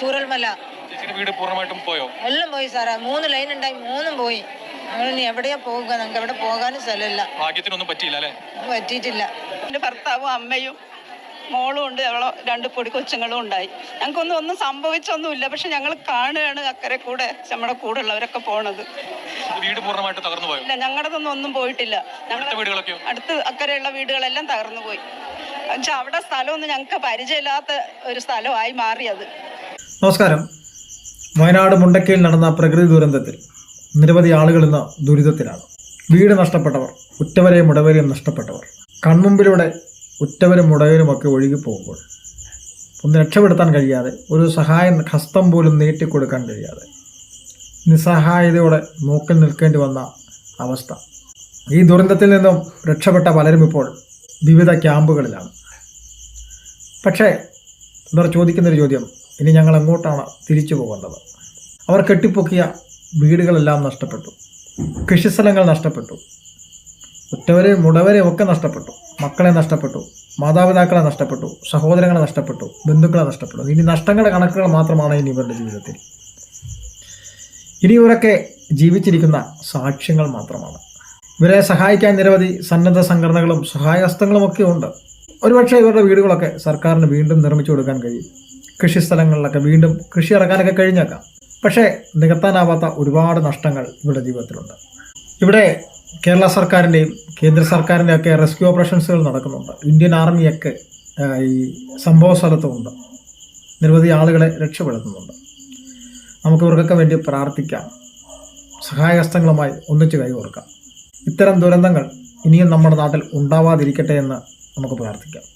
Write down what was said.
ചൂരൽമല. വീട് പൂർണമായിട്ടും പോയോ? എല്ലാം പോയി സാറേ. മൂന്ന് ലൈൻ ഉണ്ടായി മൂന്നും പോയി. ഞങ്ങൾ ഇനി എവിടെയാ പോവുക? നമുക്ക് എവിടെ പോകാനും സ്ഥലമില്ല. ഭാഗ്യത്തിനൊന്നും പറ്റിയില്ല അല്ലേ? പറ്റിയിട്ടില്ല. എന്റെ ഭർത്താവും അമ്മയും മോളും ഉണ്ട്. അവളെ രണ്ട് പൊടി കൊച്ചുങ്ങളും ഉണ്ടായി. ഞങ്ങൾക്കൊന്നും ഒന്നും സംഭവിച്ചൊന്നുമില്ല. പക്ഷെ ഞങ്ങൾ കാണുകയാണ് അക്കരെ കൂടെ നമ്മുടെ കൂടെ ഉള്ളവരൊക്കെ പോണത്. വീട് പൂർണമായിട്ട് തകർന്നു പോയി? ഇല്ല ഞങ്ങളുടെതൊന്നും ഒന്നും പോയിട്ടില്ല. വീടുകളൊക്കെയോ? അടുത്ത് അക്കരെയുള്ള വീടുകളെല്ലാം തകർന്നു പോയി. പക്ഷെ അവിടെ സ്ഥലമൊന്നും ഞങ്ങൾക്ക് പരിചയമില്ലാത്ത ഒരു സ്ഥലമായി മാറിയത്. നമസ്കാരം. വയനാട് മുണ്ടക്കയിൽ നടന്ന പ്രകൃതി ദുരന്തത്തിൽ നിരവധി ആളുകൾ ഇന്ന് ദുരിതത്തിലാണ്. വീട് നഷ്ടപ്പെട്ടവർ ഉറ്റവരെയും ഉടവരെയും നഷ്ടപ്പെട്ടവർ. കൺമുമ്പിലൂടെ ഉറ്റവരും ഉടവരുമൊക്കെ ഒഴുകി പോകുമ്പോൾ ഒന്ന് രക്ഷപ്പെടുത്താൻ കഴിയാതെ ഒരു സഹായ ഹസ്തം പോലും നീട്ടിക്കൊടുക്കാൻ കഴിയാതെ നിസ്സഹായതയോടെ നോക്കിൽ നിൽക്കേണ്ടി വന്ന അവസ്ഥ. ഈ ദുരന്തത്തിൽ നിന്നും രക്ഷപ്പെട്ട പലരും ഇപ്പോൾ വിവിധ ക്യാമ്പുകളിലാണ്. പക്ഷേ ഇവർ ചോദിക്കുന്നൊരു ചോദ്യം ഇനി ഞങ്ങൾ എങ്ങോട്ടാണ് തിരിച്ചു പോകേണ്ടത്? അവർ കെട്ടിപ്പൊക്കിയ വീടുകളെല്ലാം നഷ്ടപ്പെട്ടു. കൃഷിസ്ഥലങ്ങൾ നഷ്ടപ്പെട്ടു. ഉറ്റവരെയും മുടവരെയും ഒക്കെ നഷ്ടപ്പെട്ടു. മക്കളെ നഷ്ടപ്പെട്ടു. മാതാപിതാക്കളെ നഷ്ടപ്പെട്ടു. സഹോദരങ്ങളെ നഷ്ടപ്പെട്ടു. ബന്ധുക്കളെ നഷ്ടപ്പെട്ടു. ഇനി നഷ്ടങ്ങളുടെ കണക്കുകൾ മാത്രമാണ് ഇനി ഇവരുടെ ജീവിതത്തിൽ. ഇനി ഇവരൊക്കെ ജീവിച്ചിരിക്കുന്ന സാക്ഷ്യങ്ങൾ മാത്രമാണ്. ഇവരെ സഹായിക്കാൻ നിരവധി സന്നദ്ധ സംഘടനകളും സഹായഹസ്തങ്ങളും ഒക്കെ ഉണ്ട്. ഒരുപക്ഷെ ഇവരുടെ വീടുകളൊക്കെ സർക്കാരിന് വീണ്ടും നിർമ്മിച്ചു കൊടുക്കാൻ കഴിയും. കൃഷിസ്ഥലങ്ങളിലൊക്കെ വീണ്ടും കൃഷി ഇറക്കാനൊക്കെ കഴിഞ്ഞേക്കാം. പക്ഷേ നികത്താനാവാത്ത ഒരുപാട് നഷ്ടങ്ങൾ ഇവരുടെ ജീവിതത്തിലുണ്ട്. ഇവിടെ കേരള സർക്കാരിന്റെയും കേന്ദ്ര സർക്കാരിന്റെയും ഒക്കെ റെസ്ക്യൂ ഓപ്പറേഷൻസുകൾ നടക്കുന്നുണ്ട്. ഇന്ത്യൻ ആർമിയൊക്കെ ഈ സംഭവ സ്ഥലത്തുമുണ്ട്. നിരവധി ആളുകളെ രക്ഷപ്പെടുത്തുന്നുണ്ട്. നമുക്ക് ഇവർക്കൊക്കെ വേണ്ടി പ്രാർത്ഥിക്കാം. സഹായഹസ്തങ്ങളുമായി ഒന്നിച്ച് കൈകോർക്കാം. ഇത്തരം ദുരന്തങ്ങൾ ഇനിയും നമ്മുടെ നാട്ടിൽ ഉണ്ടാവാതിരിക്കട്ടെ എന്ന് നമുക്ക് പ്രാർത്ഥിക്കാം.